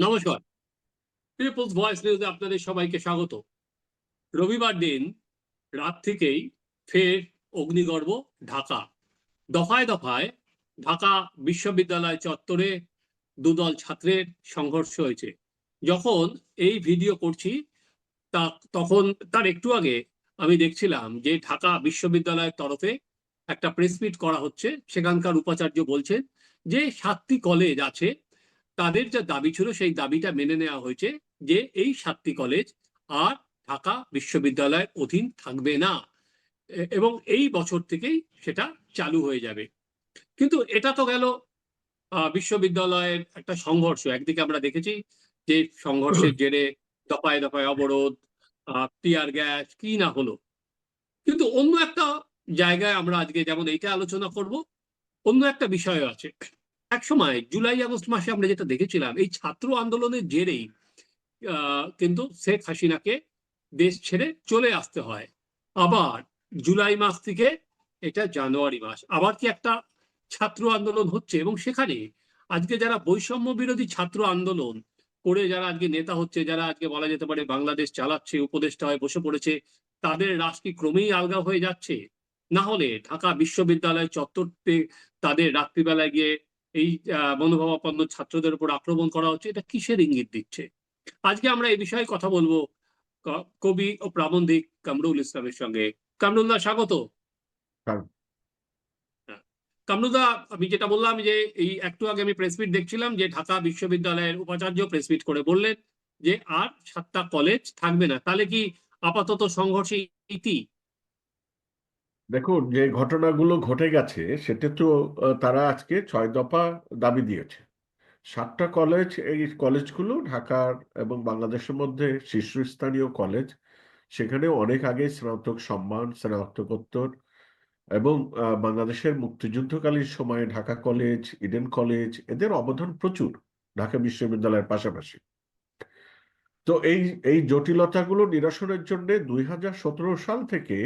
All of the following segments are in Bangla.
নমস্কার। পিপলস ভয়েস নিউজে আপনাদের সবাইকে স্বাগত। রবিবার দিন রাত থেকেই ফের অগ্নিগর্ভ ঢাকা। দফায় দফায় ঢাকা বিশ্ববিদ্যালয় চত্বরে দুদল ছাত্রের সংঘর্ষ হয়েছে। যখন এই ভিডিও করছি, তা তখন, তার একটু আগে আমি দেখছিলাম যে ঢাকা বিশ্ববিদ্যালয়ের তরফে একটা প্রেস মিট করা হচ্ছে। সেখানকার উপাচার্য বলছেন যে সাতটি কলেজ আছে তাদের যা দাবি ছিল সেই দাবিটা মেনে নেওয়া হয়েছে যে এই সাতটি কলেজ আর ঢাকা বিশ্ববিদ্যালয়ের অধীন থাকবে না। এবং এই বছর থেকেই সেটা চালু হয়ে যাবে। কিন্তু এটা তো গেল বিশ্ববিদ্যালয়ের একটা সংঘর্ষ। একদিকে আমরা দেখেছি যে সংঘর্ষের জেরে দফায় দফায় অবরোধ টিয়ার গ্যাস কি না হলো। কিন্তু অন্য একটা জায়গায় আমরা আজকে যেমন এইটা আলোচনা করব অন্য একটা বিষয় আছে। এক সময় জুলাই, আগস্ট মাসে আমরা যেটা দেখেছিলাম, এই ছাত্র আন্দোলনের জেরেই কিন্তু শেখ হাসিনাকে দেশ ছেড়ে চলে আসতে হয়। আবার জুলাই মাস থেকে এটা জানুয়ারি মাস। আবার কি একটা ছাত্র আন্দোলন হচ্ছে? এবং সেখানে আজকে যারা বৈষম্য বিরোধী ছাত্র আন্দোলন করে যারা আজকে নেতা হচ্ছে, যারা আজকে বলা যেতে পারে বাংলাদেশ চালাচ্ছে, উপদেষ্টা হয়ে বসে পড়েছে, তাদের কি ক্রমেই আলগা হয়ে যাচ্ছে? না হলে ঢাকা বিশ্ববিদ্যালয় চত্বরতে তাদের রাত্রিবেলায় গিয়ে এই মনোভাবাপন্ন ছাত্রদের উপর আক্রমণ করা হচ্ছে এটা কিসের ইঙ্গিত দিচ্ছে? আজকে আমরা এই বিষয়ে কথা বলব কবি ও প্রাবন্ধিক কামরুল ইসলামের সঙ্গে। কামরুল্লাহ স্বাগত। কামরুদা আমি যেটা বললাম যে এই একটু আগে আমি প্রেসমিট দেখছিলাম যে ঢাকা বিশ্ববিদ্যালয়ের উপাচার্য প্রেসমিট করে বললেন যে আর সাতটা কলেজ থাকবে না। তাহলে কি আপাতত সংঘর্ষে ইতি দেখুন, যে ঘটনাগুলো ঘটে গেছে, সেটা তো তারা আজকে ছয় দফা দাবি দিয়েছে। সাতটা কলেজ এই কলেজগুলো ঢাকার এবং বাংলাদেশের মধ্যে শীর্ষস্থানীয় কলেজ সেখানে অনেক আগে স্নাতক সম্মান, স্নাতকোত্তর এবং বাংলাদেশের মুক্তিযুদ্ধকালীন সময়ে ঢাকা কলেজ ইডেন কলেজ এদের অবদান প্রচুর ঢাকা বিশ্ববিদ্যালয়ের পাশাপাশি। তো এই এই জটিলতাগুলো নিরসনের জন্য দুই হাজার সতেরো সাল থেকে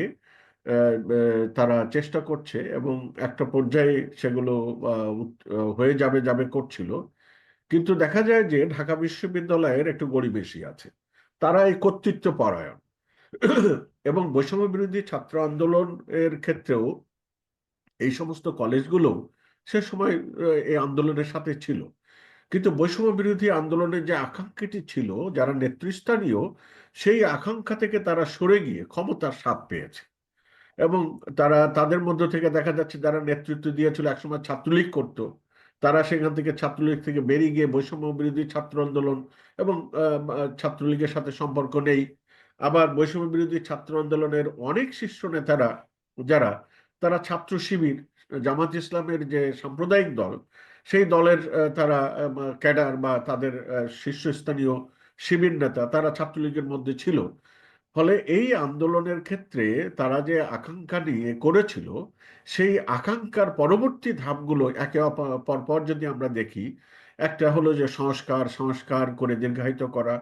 তারা চেষ্টা করছে এবং একটা পর্যায়ে সেগুলো হয়ে যাবে যাবে করছিল। কিন্তু দেখা যায় যে ঢাকা বিশ্ববিদ্যালয়ের একটু গরিবেশি আছে। তারা এই কর্তৃত্ব পরায়ণ এবং বৈষম্য বিরোধী ছাত্র আন্দোলনের ক্ষেত্রেও এই সমস্ত কলেজগুলো সে সময় এই আন্দোলনের সাথে ছিল। কিন্তু বৈষম্য বিরোধী আন্দোলনের যে আকাঙ্ক্ষাটি ছিল, যারা নেতৃস্থানীয়, সেই আকাঙ্ক্ষা থেকে তারা সরে গিয়ে ক্ষমতার স্বাদ পেয়েছে। এবং তারা, তাদের মধ্য থেকে দেখা যাচ্ছে যারা নেতৃত্ব দিয়েছিল, একসময় ছাত্রলীগ করত। তারা সেখান থেকে ছাত্রলীগ থেকে বেরিয়ে গিয়ে বৈষম্য বিরোধী ছাত্র আন্দোলন এবং ছাত্রলীগের সাথে সম্পর্ক নেই। আবার বৈষম্য বিরোধী ছাত্র আন্দোলনের অনেক শীর্ষ নেতারা, যারা, তারা ছাত্র শিবির, জামাত ইসলামের যে সাম্প্রদায়িক দল, সেই দলের তারা ক্যাডার বা তাদের শীর্ষস্থানীয় শিবির নেতা, তারা ছাত্রলীগের মধ্যে ছিল। ফলে এই আন্দোলনের ক্ষেত্রে তারা যে আকাঙ্ক্ষা নিয়ে করেছিল, সেই আকাঙ্ক্ষার পরবর্তী ধাপগুলো একে পরপর যদি আমরা দেখি, একটা হলো যে সংস্কার সংস্কার করে দীর্ঘায়িত করা,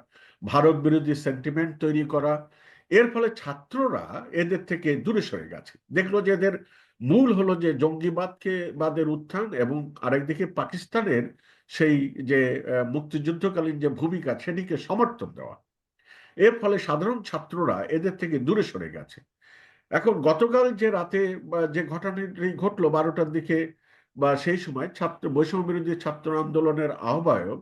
ভারত বিরোধী সেন্টিমেন্ট তৈরি করা। এর ফলে ছাত্ররা এদের থেকে দূরে সরে গেছে। দেখল যে এদের মূল হলো যে জঙ্গিবাদকে, বাদের উত্থান এবং আরেকদিকে পাকিস্তানের সেই যে মুক্তিযুদ্ধকালীন যে ভূমিকা, সেটিকে সমর্থন দেওয়া। এর ফলে সাধারণ ছাত্ররা এদের থেকে দূরে সরে গেছে। এখন গতকাল যে রাতে যে ঘটনাটি ঘটলো বারোটার দিকে বা সেই সময় ছাত্র, বৈষম্য বিরোধী ছাত্র আন্দোলনের আহ্বায়ক,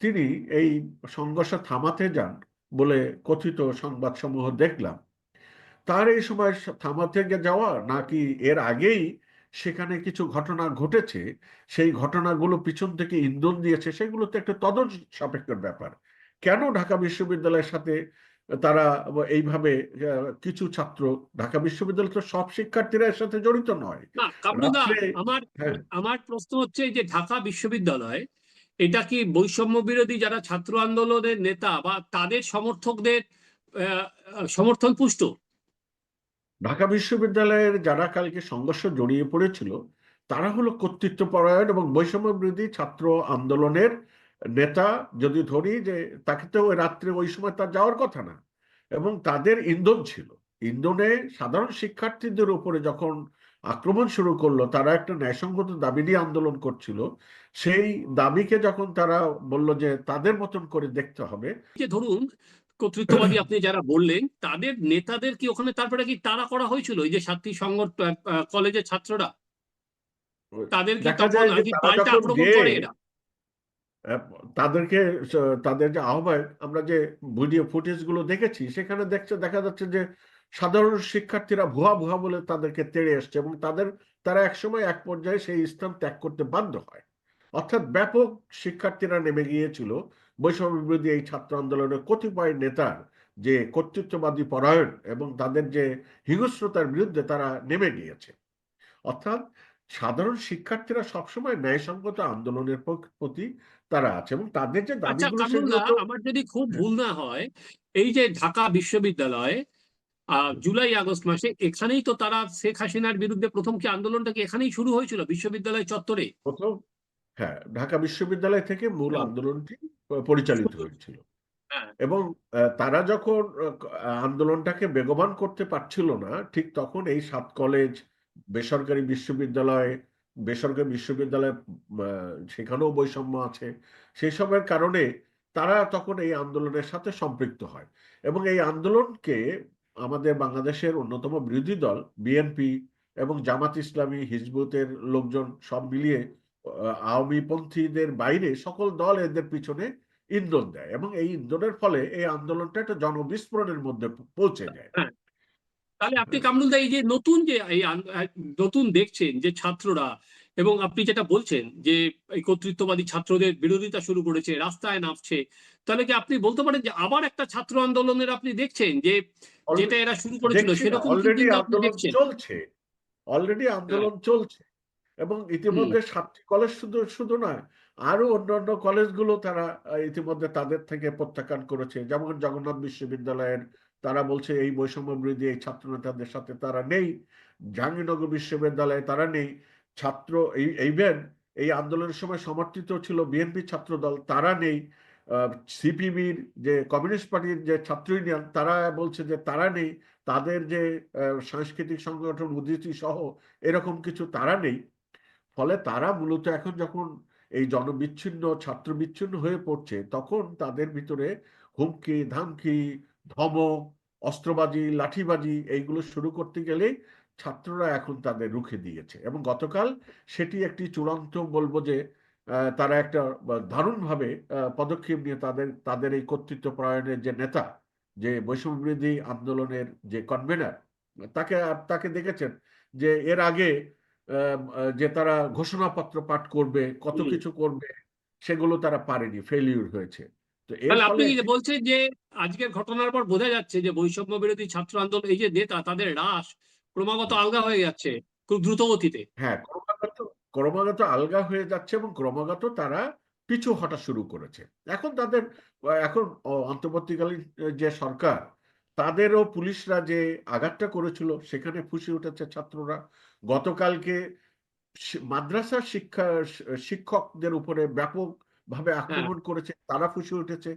তিনি এই সংঘর্ষ থামাতে যান বলে কথিত সংবাদসমূহ দেখলাম। তার এই সময় থামাতে যাওয়া নাকি এর আগেই সেখানে কিছু ঘটনা ঘটেছে, সেই ঘটনাগুলো পিছন থেকে ইন্ধন দিয়েছে, সেগুলো তো একটা তদন্ত সাপেক্ষের ব্যাপার। কেন ঢাকা বিশ্ববিদ্যালয়ের সাথে তারা এইভাবে কিছু ছাত্র ঢাকা বিশ্ববিদ্যালয় তো সব শিক্ষার্থীরা এর সাথে জড়িত নয়। আমার হ্যাঁ। আমার প্রশ্ন হচ্ছে যে ঢাকা বিশ্ববিদ্যালয় এটা কি বৈষম্য বিরোধী যারা ছাত্র আন্দোলনের নেতা বা তাদের সমর্থকদের সমর্থন পুষ্ট? ঢাকা বিশ্ববিদ্যালয়ের যারা কালকে সংঘর্ষ জড়িয়ে পড়েছিল তারা হলো কর্তৃত্বপরায়ণ এবং বৈষম্য বিরোধী ছাত্র আন্দোলনের নেতা যদি ধরি যে তাকে তো ওই রাত্রে ওই সময় তার যাওয়ার কথা না। এবং তাদের ইন্ধন ছিল। ইন্ধনে সাধারণ শিক্ষার্থীদের উপরে যখন আক্রমণ শুরু করল তারা একটা ন্যায়সঙ্গত দাবি নিয়ে আন্দোলন করছিল। সেই দাবিকে যখন তারা বলল যে তাদের মতন করে দেখতে হবে। যে ধরুন কর্তৃত্ববাদী আপনি যারা বললেন তাদের নেতাদের কি ওখানে তারপরে কি তাড়া করা হয়েছিল? এই যে সাতটি সংগঠ কলেজের ছাত্ররা? তাদের কি তখন তারা পাল্টা আক্রমণ করে এরা? তাদেরকে তাদের যে আহ্বায়ক, আমরা যে ভিডিও ফুটেজগুলো দেখেছি, সেখানে দেখছে, দেখা যাচ্ছে যে সাধারণ শিক্ষার্থীরা ভুয়া ভুয়া বলে তাদেরকে তেড়ে আসছে এবং তাদের, তারা একসময় এক পর্যায়ে সেই স্থান ত্যাগ করতে বাধ্য হয়। অর্থাৎ ব্যাপক শিক্ষার্থীরা নেমে গিয়েছিল। বৈষম্য বিরোধী এই ছাত্র আন্দোলনের কতিপয় নেতার যে কর্তৃত্ববাদী পরায়ণ এবং তাদের যে হিংস্রতার বিরুদ্ধে তারা নেমে গিয়েছে। অর্থাৎ সাধারণ শিক্ষার্থীরা সবসময় ন্যায়সঙ্গত আন্দোলনের প্রতি তারা আছে এবং তাদের যে আচ্ছা দাবিগুলো আমার যদি খুব হ্যাঁ। ভুল না হয় এই যে ঢাকা বিশ্ববিদ্যালয় জুলাই আগস্ট মাসে এখানেই তো তারা শেখ হাসিনার বিরুদ্ধে প্রথম কি আন্দোলনটা কি এখানেই শুরু হয়েছিল বিশ্ববিদ্যালয় চত্বরে প্রথম হ্যাঁ ঢাকা বিশ্ববিদ্যালয় থেকে মূল হ্যাঁ। আন্দোলনটি পরিচালিত হয়েছিল হ্যাঁ এবং তারা যখন আন্দোলনটাকে বেগবান করতে পারছিল না ঠিক তখন এই সাত কলেজ বেসরকারি বিশ্ববিদ্যালয় বেসরকারি বিশ্ববিদ্যালয় সেখানেও বৈষম্য আছে। সেই সবের কারণে তারা তখন এই আন্দোলনের সাথে সম্পৃক্ত হয় এবং এই আন্দোলনকে আমাদের বাংলাদেশের অন্যতম বিরোধী দল, বিএনপি এবং জামাত ইসলামী, হিজবুতের লোকজন সব মিলিয়ে আওয়ামীপন্থীদের বাইরে সকল দল এদের পিছনে ইন্ধন দেয় এবং এই ইন্ধনের ফলে এই আন্দোলনটা একটা জনবিস্ফোরণের মধ্যে পৌঁছে যায়। তাহলে আপনি কামরুল দা এই যে নতুন যে এই নতুন দেখছেন যে ছাত্ররা এবং আপনি যেটা বলছেন যে এই কর্তৃত্ববাদী ছাত্রদের বিরোধিতা শুরু করেছে রাস্তায় নামছে তাহলে কি আপনি বলতে পারেন যে আবার একটা ছাত্র আন্দোলনের আপনি দেখছেন যে যেটা এরা শুরু করেছিল সেরকম অলরেডি আন্দোলন চলছে অলরেডি আন্দোলন চলছে এবং ইতিমধ্যে সাতটি কলেজ শুধু শুধু নয় আরও অন্যান্য কলেজগুলো তারা ইতিমধ্যে তাদের থেকে প্রত্যাখ্যান করেছে যেমন জগন্নাথ বিশ্ববিদ্যালয়ের তারা বলছে, এই বৈষম্য বিরোধী এই ছাত্র নেতাদের সাথে তারা নেই, জাহাঙ্গীরনগর বিশ্ববিদ্যালয়ে তারা নেই। ছাত্র, এই এইভেন এই আন্দোলনের সময় সমর্থিত ছিল বিএনপি ছাত্র দল তারা নেই। সিপিবির যে কমিউনিস্ট পার্টির যে ছাত্র ইউনিয়ন, তারা বলছে যে তারা নেই। তাদের যে সাংস্কৃতিক সংগঠন উদ্ধৃতি সহ এরকম কিছু তারা নেই। ফলে তারা মূলত এখন যখন এই জনবিচ্ছিন্ন ছাত্র বিচ্ছিন্ন হয়ে পড়ছে, তখন তাদের ভিতরে হুমকি, ধামকি ধমক অস্ত্রবাজি লাঠিবাজি এইগুলো শুরু করতে গেলেই ছাত্ররা এখন তাদের রুখে দিয়েছে। এবং গতকাল সেটি একটি চূড়ান্ত বলব যে তারা একটা দারুণভাবে পদক্ষেপ নিয়ে তাদের তাদের এই কর্তৃত্ব প্রয়নের যে নেতা যে বৈষম্য বিরোধী আন্দোলনের যে কনভেনার তাকে তাকে দেখেছেন যে এর আগে যে তারা ঘোষণাপত্র পাঠ করবে কত কিছু করবে সেগুলো তারা পারেনি ফেলিউর হয়েছে। তাহলে আপনি বলছেন যে আজকের ঘটনার পর বোঝা যাচ্ছে যে বৈষম্য বিরোধী ছাত্র আন্দোলন এই যে নেতা তাদের হ্রাস ক্রমাগত আলগা হয়ে যাচ্ছে খুব দ্রুত গতিতে হ্যাঁ ক্রমাগত ক্রমাগত আলগা হয়ে যাচ্ছে এবং ক্রমাগত তারা পিছু হটা শুরু করেছে। এখন তাদের এখন অন্তর্বর্তীকালীন যে সরকার তাদেরও পুলিশরা যে আঘাতটা করেছিল সেখানে ফুঁসে উঠেছে ছাত্ররা। গতকালকে মাদ্রাসা শিক্ষা শিক্ষকদের উপরে ব্যাপকভাবে আক্রমণ করেছে তারা ফুঁসে উঠেছে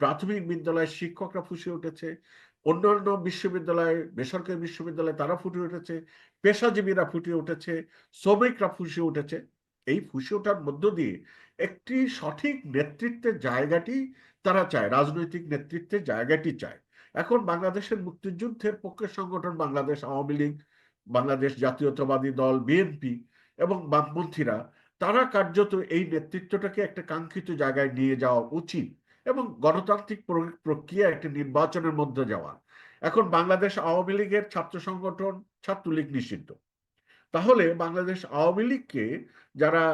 প্রাথমিক বিদ্যালয়ের শিক্ষকরা ফুঁসে উঠেছে অন্যান্য বিশ্ববিদ্যালয় বেসরকারি বিশ্ববিদ্যালয় তারা ফুটে উঠেছে পেশাজীবীরা ফুটে উঠেছে শ্রমিকরা ফুঁসে উঠেছে। এই ফুঁসে ওঠার মধ্য দিয়ে একটি সঠিক নেতৃত্বের জায়গাটি তারা চায় রাজনৈতিক নেতৃত্বের জায়গাটি চায়। এখন বাংলাদেশের মুক্তিযুদ্ধের পক্ষের সংগঠন বাংলাদেশ আওয়ামী লীগ বাংলাদেশ জাতীয়তাবাদী দল বিএনপি এবং বামপন্থীরা তারা কার্যত এই নেতৃত্বটাকে একটা কাঙ্ক্ষিত জায়গায় নিয়ে যাওয়া উচিত এবং গণতান্ত্রিক প্রক্রিয়া একটি নির্বাচনের মধ্যে যাওয়া। এখন বাংলাদেশ আওয়ামী লীগের ছাত্র সংগঠন, ছাত্রলীগ নিষিদ্ধ। তাহলে বাংলাদেশ আওয়ামী লীগকে যারা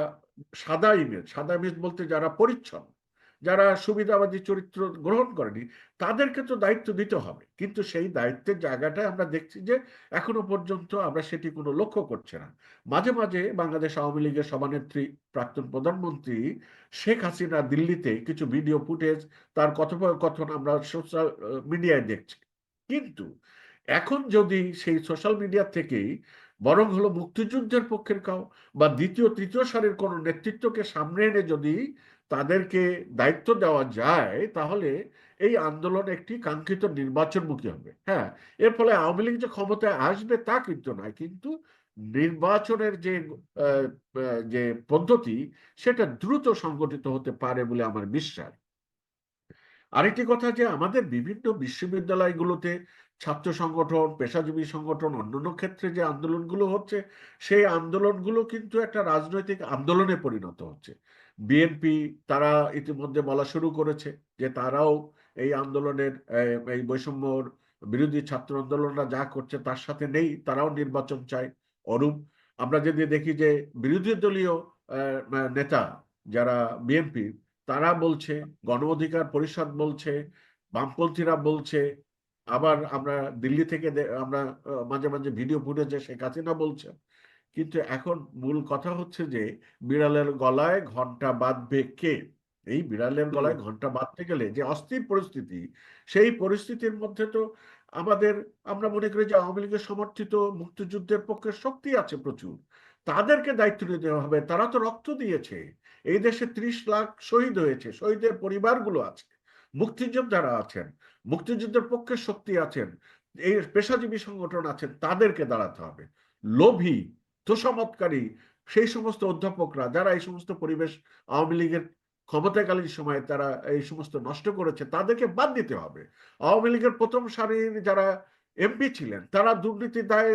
সাদা ইমেজ সাদা ইমেজ বলতে যারা পরিচ্ছন্ন যারা সুবিধাবাদী চরিত্র গ্রহণ করেনি, তাদেরকে তো দায়িত্ব দিতে হবে। কিন্তু সেই দায়িত্বের জায়গাটায় আমরা দেখছি যে এখনও পর্যন্ত আমরা সেটি কোনো লক্ষ্য করছে না। মাঝে মাঝে বাংলাদেশ আওয়ামী লীগের সভানেত্রী, প্রাক্তন প্রধানমন্ত্রী শেখ হাসিনা দিল্লিতে কিছু ভিডিও ফুটেজ, তার কথোপকথন আমরা সোশ্যাল মিডিয়ায় দেখছি। কিন্তু এখন যদি সেই সোশ্যাল মিডিয়া থেকেই বরং হলো মুক্তিযুদ্ধের পক্ষের কাউ বা দ্বিতীয়, তৃতীয় সারির কোনো নেতৃত্বকে সামনে এনে যদি তাদেরকে দায়িত্ব দেওয়া যায়, তাহলে এই আন্দোলন একটি কাঙ্ক্ষিত নির্বাচনমুখী হবে। হ্যাঁ এর ফলে আওয়ামী লীগ যে ক্ষমতায় আসবে তা কিন্তু নয়, কিন্তু নির্বাচনের যে যে পদ্ধতি, সেটা দ্রুত সংগঠিত হতে পারে বলে আমার বিশ্বাস। আরেকটি কথা যে, আমাদের বিভিন্ন বিশ্ববিদ্যালয়গুলোতে ছাত্র সংগঠন, পেশাজীবী সংগঠন, অন্যান্য ক্ষেত্রে যে আন্দোলনগুলো হচ্ছে, সেই আন্দোলনগুলো কিন্তু একটা রাজনৈতিক আন্দোলনে পরিণত হচ্ছে। বিএনপি তারা ইতিমধ্যে বলা শুরু করেছে যে তারাও এই আন্দোলনের এই বৈষম্যর বিরোধী ছাত্র আন্দোলনরা যা করছে তার সাথে নেই, তারাও নির্বাচন চায় অরূপ। আমরা যদি দেখি যে বিরোধী দলীয় নেতা যারা বিএনপি, তারা বলছে, গণ অধিকার পরিষদ বলছে, বামপন্থীরা বলছে, আবার আমরা দিল্লি থেকে আমরা মাঝে মাঝে ভিডিও ফুটেজে শেখ হাসিনা বলছেন কিন্তু এখন মূল কথা হচ্ছে যে বিড়ালের গলায় ঘণ্টা বাঁধবে কে? এই বিড়ালের গলায় ঘণ্টা বাঁধতে গেলে যে অস্থির পরিস্থিতি সেই পরিস্থিতির মধ্যে তো আমাদের আমরা মনে করি যে আওয়ামী লীগের সমর্থিত মুক্তিযুদ্ধের পক্ষে শক্তি আছে প্রচুর। তাদেরকে দায়িত্ব নিতে হবে। তারা তো রক্ত দিয়েছে। এই দেশে ত্রিশ লাখ শহীদ হয়েছে। শহীদের পরিবারগুলো আছে। মুক্তিযোদ্ধারা আছেন। মুক্তিযুদ্ধের পক্ষে শক্তি আছেন। এই পেশাজীবী সংগঠন আছেন। তাদেরকে দাঁড়াতে হবে। লোভী তোষামতকারী সেই সমস্ত অধ্যাপকরা যারা এই সমস্ত পরিবেশ আওয়ামী লীগের ক্ষমতাকালীন সময়ে তারা এই সমস্ত নষ্ট করেছে তাদেরকে বাদ দিতে হবে। আওয়ামী লীগের প্রথম সারির যারা এমপি ছিলেন তারা দুর্নীতির দায়ে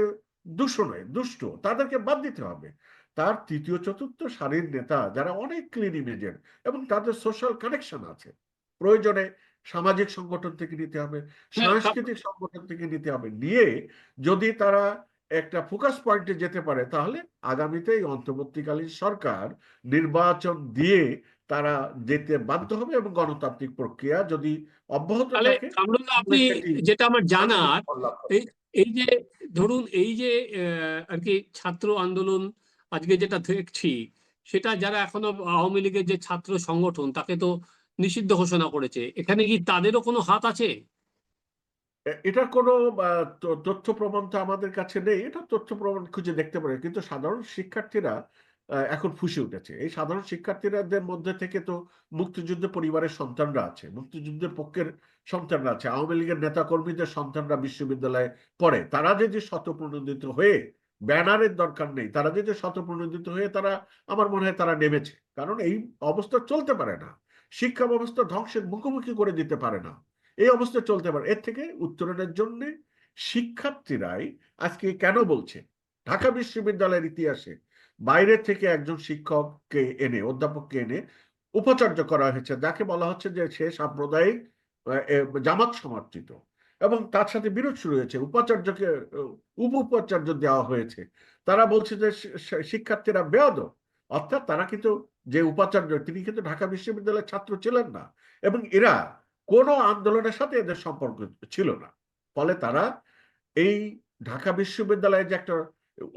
দূষণে দুষ্ট। তাদেরকে বাদ দিতে হবে। তার তৃতীয় চতুর্থ সারির নেতা যারা অনেক ক্লিন ইমেজের এবং তাদের সোশ্যাল কানেকশন আছে প্রয়োজনে সামাজিক সংগঠন থেকে নিতে হবে হ্যাঁ, সাংস্কৃতিক সংগঠন থেকে নিতে হবে। নিয়ে যদি তারা একটা ফোকাস পয়েন্টে যেতে পারে তাহলে আগামীতে এই অন্তর্বর্তীকালীন সরকার নির্বাচন দিয়ে তারা যেতে বাধ্য হবে এবং গণতান্ত্রিক প্রক্রিয়া যদি অব্যাহত থাকে আপনি যেটা আমার জানার এই এই যে ধরুন এই যে আর কি ছাত্র আন্দোলন আজকে যেটা দেখছি সেটা যারা এখনও আওয়ামী লীগের যে ছাত্র সংগঠন তাকে তো নিষিদ্ধ ঘোষণা করেছে এখানে কি তাদেরও কোনো হাত আছে? এটা কোনো তথ্য প্রমাণ তো আমাদের কাছে নেই। এটা তথ্য প্রমাণ খুঁজে দেখতে পারে। কিন্তু সাধারণ শিক্ষার্থীরা এখন ফুসে উঠেছে। এই সাধারণ শিক্ষার্থীরাদের মধ্যে থেকে তো মুক্তিযুদ্ধ পরিবারের সন্তানরা আছে, মুক্তিযুদ্ধের পক্ষের সন্তানরা আছে, আওয়ামী লীগের নেতা কর্মীদের সন্তানরা বিশ্ববিদ্যালয়ে পড়ে। তারা যদি শতপ্রণোদিত হয়ে ব্যানারের দরকার নেই, তারা যদি শতপ্রণোদিত হয়ে তারা, আমার মনে হয় তারা নেমেছে। কারণ এই অবস্থা চলতে পারে না। শিক্ষা ব্যবস্থা ধ্বংসের মুখোমুখি করে দিতে পারে না। এই অবস্থা চলতে পারে। এর থেকে উত্তরণের জন্য শিক্ষার্থীরাই আজকে কেন বলছে? ঢাকা বিশ্ববিদ্যালয়ের ইতিহাসে বাইরে থেকে একজন শিক্ষককে এনে, অধ্যাপককে এনে উপাচার্য করা হয়েছে। যাকে বলা হচ্ছে যে সে সাম্প্রদায়িক জামাত সমর্থিত। এবং তার সাথে বিরোধ শুরু হয়েছে। উপাচার্যকে উপ উপাচার্য দেওয়া হয়েছে। তারা বলছে যে শিক্ষার্থীরা বেয়াদ অর্থাৎ তারা কিন্তু যে উপাচার্য, তিনি কিন্তু ঢাকা বিশ্ববিদ্যালয়ের ছাত্র ছিলেন না। এবং এরা কোনো আন্দোলনের সাথে এদের সম্পর্ক ছিল না। ফলে তারা এই ঢাকা বিশ্ববিদ্যালয়ে যে একটা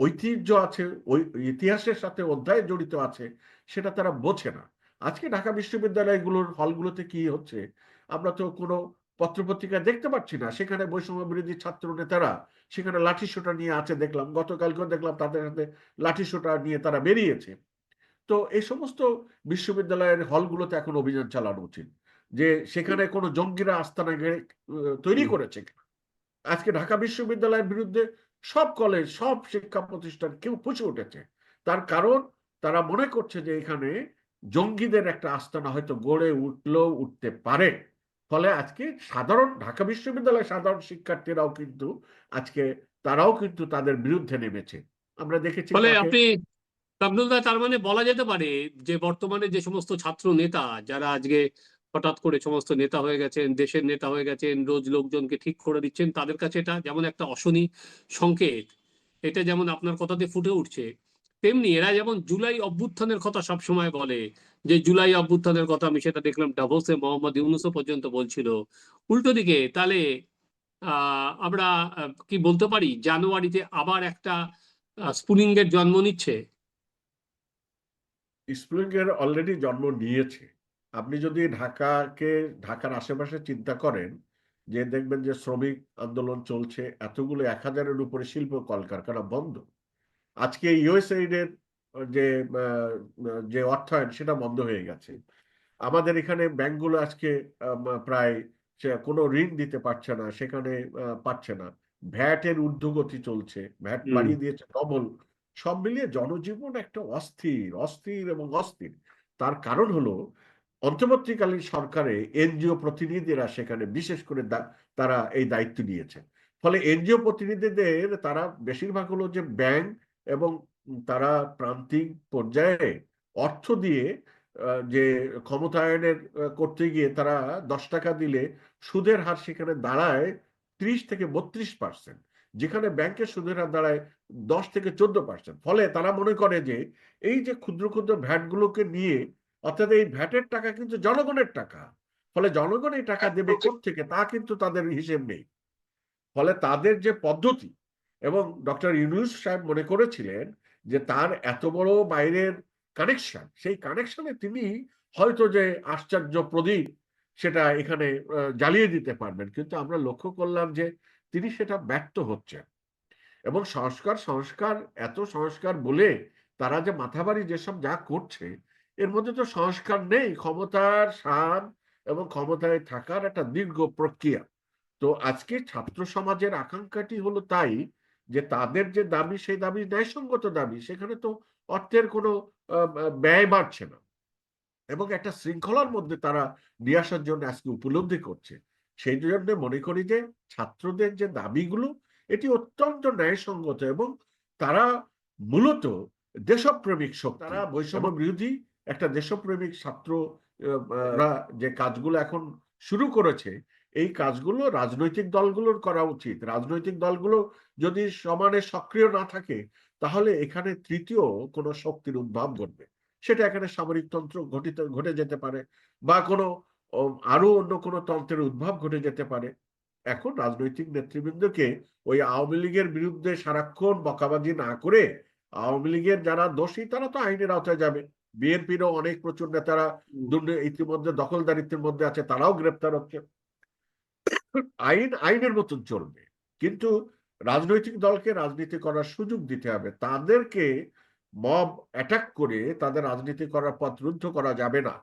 ঐতিহ্য আছে, ওই ইতিহাসের সাথে অধ্যায় জড়িত আছে, সেটা তারা বোঝে না। আজকে ঢাকা বিশ্ববিদ্যালয়গুলোর হলগুলোতে কি হচ্ছে, আমরা তো কোনো পত্রপত্রিকা দেখতে পাচ্ছি না। সেখানে বৈষম্য বিরোধী ছাত্র নেতারা সেখানে লাঠি সোটা নিয়ে আছে দেখলাম, গতকালকেও দেখলাম তাদের হাতে লাঠি সোটা নিয়ে তারা বেরিয়েছে। তো এই সমস্ত বিশ্ববিদ্যালয়ের হলগুলোতে এখন অভিযান চালানো উচিত। যে সেখানে কোনো জঙ্গিরা আস্তানা তৈরি করেছে আজকে ঢাকা বিশ্ববিদ্যালয়ের বিরুদ্ধে সব কলেজ সব শিক্ষা প্রতিষ্ঠান কেউ পুষে উঠেছে। তার কারণ তারা মনে করছে যে এখানে জঙ্গিদের একটা আস্তানা হয়তো গড়ে উঠলেও উঠতে পারে। ফলে আজকে সাধারণ ঢাকা বিশ্ববিদ্যালয়ের সাধারণ শিক্ষার্থীরাও কিন্তু আজকে তারাও কিন্তু তাদের বিরুদ্ধে নেমেছে। আমরা দেখেছি ফলে আপনি তার মানে বলা যেতে পারে যে বর্তমানে যে সমস্ত ছাত্র নেতা যারা আজকে হঠাৎ করে সমস্ত নেতা হয়ে গেছেন, দেশের নেতা হয়ে গেছেন, রোজ লোকজনকে ঠিক করে দিচ্ছেন। তাদের কাছে এটা যেমন একটা অশনি সংকেত, এটা যেমন আপনার কথাতে ফুটে উঠছে, তেমনি এরা যেমন জুলাই অভ্যুত্থানের কথা সবসময় বলে, যে জুলাই অভ্যুত্থানের কথা আমি সেটা দেখলাম ডাভোসে মোহাম্মদ ইউনুসও পর্যন্ত বলছিল। উল্টো দিকে তাহলে আমরা কি বলতে পারি, জানুয়ারিতে আবার একটা স্পুলিং এর জন্ম নিচ্ছে? স্প্রিংয়ের অলরেডি জন্ম নিয়েছে। আপনি যদি ঢাকাকে ঢাকার আশেপাশে চিন্তা করেন যে দেখবেন যে শ্রমিক আন্দোলন চলছে এতগুলো এক হাজারের উপরে শিল্প কলকারখানা বন্ধ। আজকে ইউএসএইড এর যে যে অর্থায়ন সেটা বন্ধ হয়ে গেছে। আমাদের এখানে ব্যাংকগুলো আজকে প্রায় কোনো ঋণ দিতে পারছে না সেখানে পাচ্ছে না। ভ্যাটের ঊর্ধ্বগতি চলছে ভ্যাট বাড়িয়ে দিয়েছে ডবল। সব মিলিয়ে জনজীবন একটা অস্থির অস্থির এবং অস্থির। তার কারণ হলো অন্তর্বর্তীকালীন সরকারে এনজিও প্রতিনিধিরা সেখানে বিশেষ করে তারা এই দায়িত্ব নিয়েছে ফলে এনজিও প্রতিনিধিদের তারা বেশিরভাগ হলো যে ব্যাংক এবং তারা প্রান্তিক পর্যায়ে অর্থ দিয়ে যে ক্ষমতায়নের করতে গিয়ে তারা দশ টাকা দিলে সুদের হার সেখানে দাঁড়ায় ত্রিশ থেকে বত্রিশ পার্সেন্ট, যেখানে ব্যাংকের সুদের হার দাঁড়ায় দশ থেকে চোদ্দ পার্সেন্ট। ফলে তারা মনে করে যে এই যে ক্ষুদ্র ক্ষুদ্র ভ্যাটগুলোকে নিয়ে অর্থাৎ এই ভ্যাটের টাকা কিন্তু জনগণের টাকা। ফলে জনগণ এই টাকা দেবে থেকে তা কিন্তু তাদের হিসেব নেই। ফলে তাদের যে পদ্ধতি এবং ডক্টর ইউনুস সাহেব মনে করেছিলেন যে তার এত বড় বাইরের কানেকশন সেই কানেকশনে তিনি হয়তো যে আশ্চর্য প্রদীপ সেটা এখানে জ্বালিয়ে দিতে পারবেন। কিন্তু আমরা লক্ষ্য করলাম যে তিনি সেটা ব্যর্থ হচ্ছেন। এবং সংস্কার সংস্কার এত সংস্কার বলে তারা যে মাথাবাড়ি যেসব যা করছে এর মধ্যে তো সংস্কার নেই ক্ষমতার সার এবং ক্ষমতায় থাকার একটা দীর্ঘ প্রক্রিয়া। তো আজকে ছাত্র সমাজের আকাঙ্ক্ষাটি হলো তাই যে তাদের যে দাবি সেই দাবি ন্যায়সঙ্গত দাবি সেখানে তো অর্থের কোনো ব্যয় বাড়ছে না। এবং একটা শৃঙ্খলার মধ্যে তারা নিয়ে আসার জন্য আজকে উপলব্ধি করছে। সেই জন্য মনে করি যে ছাত্রদের যে দাবিগুলো এটি অত্যন্ত ন্যায়সঙ্গত এবং তারা মূলত দেশপ্রেমিক শক্তি তারা বৈষম্য বিরোধী একটা দেশপ্রেমিক ছাত্র রা যে কাজগুলো এখন শুরু করেছে, এই কাজগুলো রাজনৈতিক দলগুলোর করা উচিত। রাজনৈতিক দলগুলো যদি সমানে সক্রিয় না থাকে, তাহলে এখানে তৃতীয় কোনো শক্তির উদ্ভব ঘটবে। সেটা এখানে সামরিকতন্ত্র ঘটিত, ঘটে যেতে পারে বা কোনো আরও অন্য কোনো তন্ত্রের উদ্ভব ঘটে যেতে পারে। এখন রাজনৈতিক নেতৃবৃন্দকে ওই আওয়ামী লীগের বিরুদ্ধে সারাক্ষণ বকাবাজি না করে, আওয়ামী লীগের যারা দোষী, তারা তো আইনের আওতায় যাবে। বিএনপিরও অনেক প্রচুর নেতারা ইতিমধ্যে দখলদারিত্বের মধ্যে আছে তারাও গ্রেপ্তার হচ্ছে। আইন আইনের মতন চলবে। কিন্তু রাজনৈতিক দলকে রাজনীতি করার সুযোগ দিতে হবে। তাদেরকে মব অ্যাটাক করে তাদের রাজনীতি করার পথ রুদ্ধ করা যাবে না।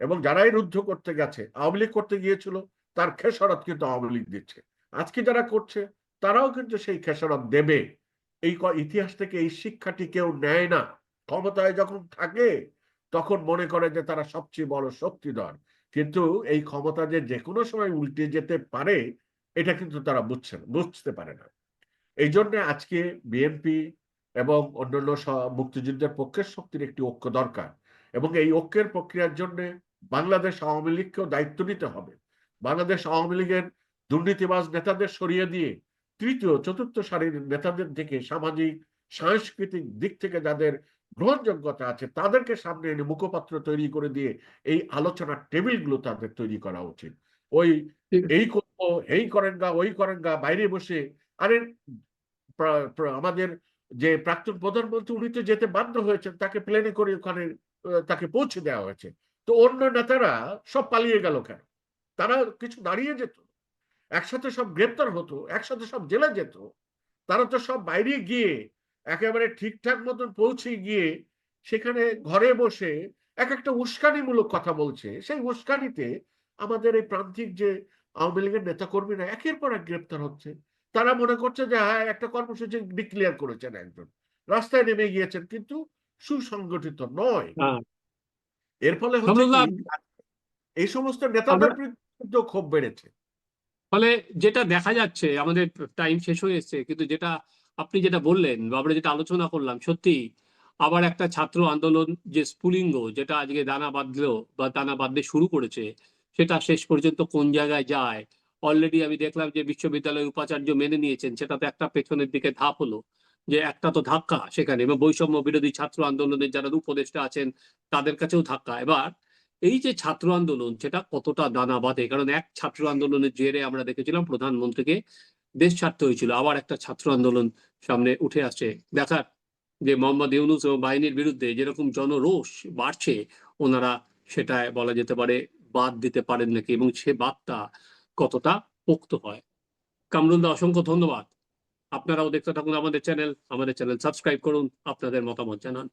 এবং যারাই রুদ্ধ করতে গেছে আওয়ামী লীগ করতে গিয়েছিল তার খেসরত কিন্তু আওয়ামী লীগ দিচ্ছে। আজকে যারা করছে তারাও কিন্তু সেই খেসরত দেবে। এই ইতিহাস থেকে এই শিক্ষাটি কেউ নেয় না। ক্ষমতায় যখন থাকে, তখন মনে করে যে তারা সবচেয়ে বড় শক্তিধর। কিন্তু এই ক্ষমতা যে যে কোনো সময় উল্টে যেতে পারে, এটা কিন্তু তারা বুঝছে বুঝতে পারে না। এই জন্য আজকে বিএনপি এবং অন্যান্য মুক্তিযুদ্ধের পক্ষের শক্তির একটি ঐক্য দরকার। এবং এই ঐক্যের প্রক্রিয়ার জন্য বাংলাদেশ আওয়ামী লীগকেও দায়িত্ব নিতে হবে। বাংলাদেশ আওয়ামী লীগের দুর্নীতিবাজ নেতাদের সরিয়ে দিয়ে তৃতীয়, চতুর্থ সারির নেতাদের থেকে সামাজিক, সাংস্কৃতিক দিক থেকে যাদের গ্রহণযোগ্যতা আছে তাদেরকে সামনে এনে মুখপাত্র তৈরি করে দিয়ে এই আলোচনার টেবিলগুলো তাদের তৈরি করা উচিত। ওই এই করব এই করেন গা ওই করেন গা বাইরে বসে। আরে আমাদের যে প্রাক্তন প্রধানমন্ত্রী উনি তো যেতে বাধ্য হয়েছেন তাকে প্লেনে করে ওখানে তাকে পৌঁছে দেওয়া হয়েছে। তো অন্য নেতারা সব পালিয়ে গেল কেন? তারা কিছু দাঁড়িয়ে যেত একসাথে সব গ্রেপ্তার হতো একসাথে সব জেলে যেত তারা তো সব বাইরে গিয়ে একেবারে ঠিকঠাক মতন পৌঁছে গিয়ে সেখানে ঘরে বসে এক একটা উস্কানিমূলক কথা বলছে। সেই উস্কানিতে আমাদের এই প্রান্তিক যে আওয়ামী লীগের নেতাকর্মীরা একের পর এক গ্রেপ্তার হচ্ছে। তারা মনে করছে যে হ্যাঁ একটা কর্মসূচি ডিক্লেয়ার করেছেন একজন। রাস্তায় নেমে গিয়েছেন কিন্তু সুসংগঠিত নয়। এর ফলে এই সমস্ত নেতাদের বিরুদ্ধে ক্ষোভ বেড়েছে। ফলে যেটা দেখা যাচ্ছে আমাদের টাইম শেষ হয়ে এসেছে কিন্তু যেটা আপনি যেটা বললেন বা আমরা যেটা আলোচনা করলাম, সত্যি আবার একটা ছাত্র আন্দোলন যে স্ফুলিঙ্গ যেটা আজকে দানা বাঁধলো বা দানা বাঁধতে শুরু করেছে, সেটা শেষ পর্যন্ত কোন জায়গায় যায়? অলরেডি আমি দেখলাম যে বিশ্ববিদ্যালয়ের উপাচার্য মেনে নিয়েছেন সেটাতে একটা পেছনের দিকে ধাপ হলো, যে একটা তো ধাক্কা সেখানে এবং বৈষম্য বিরোধী ছাত্র আন্দোলনের যারা উপদেষ্টা আছেন, তাদের কাছেও ধাক্কা। এবার এই যে ছাত্র আন্দোলন, সেটা কতটা দানা বাঁধে? কারণ এক ছাত্র আন্দোলনের জেরে আমরা দেখেছিলাম প্রধানমন্ত্রীকে দেশ ছাড়তে হয়েছিল। আবার একটা ছাত্র আন্দোলন সামনে উঠে আসছে। দেখার যে মোহাম্মদ ইউনুস ও বাহিনীর বিরুদ্ধে যেরকম জনরোষ বাড়ছে, ওনারা সেটা বলা যেতে পারে বাদ দিতে পারেন নাকি এবং সে বাদটা কতটা পোক্ত হয়। কামরুলদা অসংখ্য ধন্যবাদ। আপনারাও দেখতে থাকুন আমাদের চ্যানেল। আমাদের চ্যানেল সাবস্ক্রাইব করুন, আপনাদের মতামত জানান।